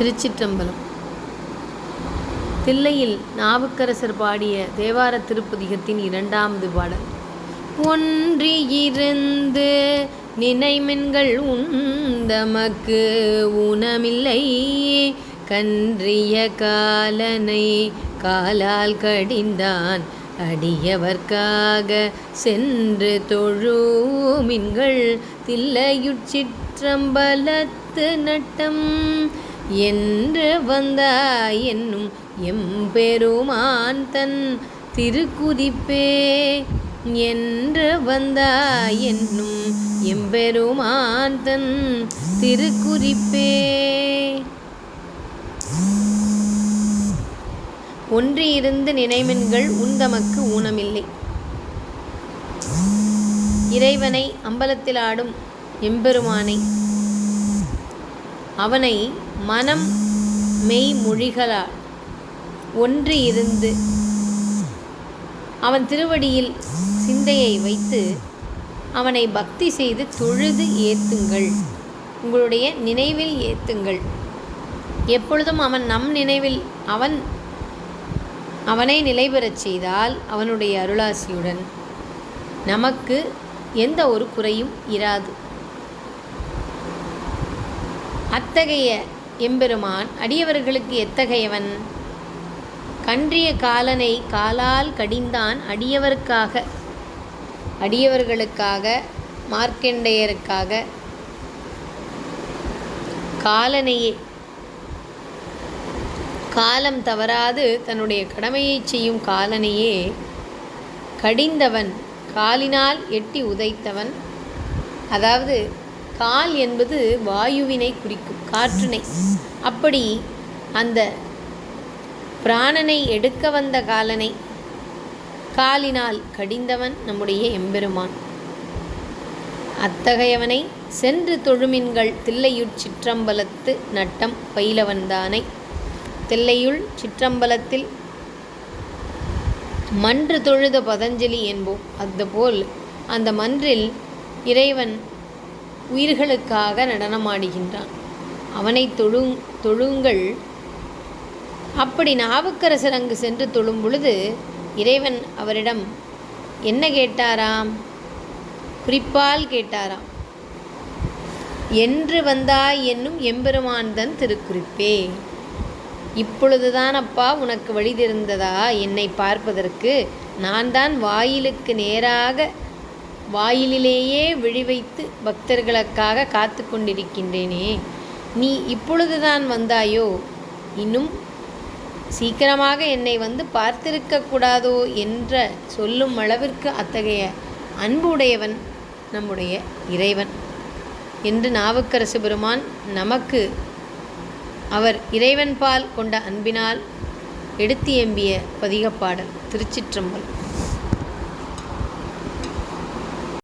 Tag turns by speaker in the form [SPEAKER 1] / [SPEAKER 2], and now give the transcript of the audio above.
[SPEAKER 1] திருச்சிற்றம்பலம். தில்லையில் நாவுக்கரசர் பாடிய தேவார திருப்பதிகத்தின் இரண்டாவது பாடல். ஒன்றியிருந்து நினைமென்கள் உந்தமக்கு ஊனமில்லை கன்றிய காலனை காலால் கடிந்தான். அடியவர்க்காக சென்று தொழுமின்கள். தில்லையுட்சிற்றம்பலத்து நட்டம் என்று வந்தாய் என்னும் எம்பெருமான் தன் திருக்குதிப்பே. என்று வந்தாய் என்னும் எம்பெருமான் தன் திருக்குறிப்பே ஒன்றியிருந்து நினைமென்கள் உந்தமக்கு ஊனமில்லை. இறைவனை அம்பலத்தில் ஆடும் எம்பெருமானை அவனை மனம் மெய்மொழிகளால் ஒன்று இருந்து அவன் திருவடியில் சிந்தையை வைத்து அவனை பக்தி செய்து தொழுது ஏத்துங்கள். உங்களுடைய நினைவில் ஏத்துங்கள். எப்பொழுதும் அவன் நம் நினைவில் அவன் அவனை நிலைபெறச் செய்தால் அவனுடைய அருளாசியுடன். நமக்கு எந்த ஒரு குறையும் இராது. அத்தகைய எம்பெருமான் அடியவர்களுக்கு எத்தகையவன்? கன்றிய காலனை காலால் கடிந்தான் அடியவருக்காக. அடியவர்களுக்காக மார்க்கெண்டையருக்காக. காலனையே காலம் தவறாது தன்னுடைய கடமையை செய்யும் காலனையே கடிந்தவன் காலினால் எட்டி உதைத்தவன். அதாவது கால் என்பது வாயுவினை குறிக்கும் காற்றினை. அப்படி அந்த பிராணனை எடுக்க வந்த காலனை காலினால் கடிந்தவன் நம்முடைய எம்பெருமான். அத்தகையவனை சென்று தொழுமின்கள் தில்லையுட் சிற்றம்பலத்து நட்டம் பயிலவன்தானை தில்லையுள் சிற்றம்பலத்தில் மன்று தொழுத பதஞ்சலி என்போம். அதுபோல் அந்த மன்றில் இறைவன் உயிர்களுக்காக நடனமாடுகின்றான். அவனை தொழு தொழுங்கள். அப்படி நாவுக்கரசர் அங்கு சென்று தொழும் பொழுது இறைவன் அவரிடம் என்ன கேட்டாராம்? குறிப்பால் கேட்டாராம். என்று வந்தாய் என்னும் எம்பெருமான் தன் திருக்குறிப்பே. இப்பொழுதுதான் அப்பா உனக்கு வழி தெரிந்ததா? என்னை பார்ப்பதற்கு நான் தான் வாயிலுக்கு நேராக வாயிலிலேயே விழிவைத்து பக்தர்களுக்காக காத்து கொண்டிருக்கின்றேனே. நீ இப்பொழுதுதான் வந்தாயோ? இன்னும் சீக்கிரமாக என்னை வந்து பார்த்திருக்க கூடாதோ என்ற சொல்லும் அளவிற்கு அத்தகைய அன்பு உடையவன் நம்முடைய இறைவன். என்று நாவுக்கரசு பெருமான் நமக்கு அவர் இறைவன்பால் கொண்ட அன்பினால் எடுத்து எம்பிய பதிகப்பாடல் திருச்சிற்றம்பலம்.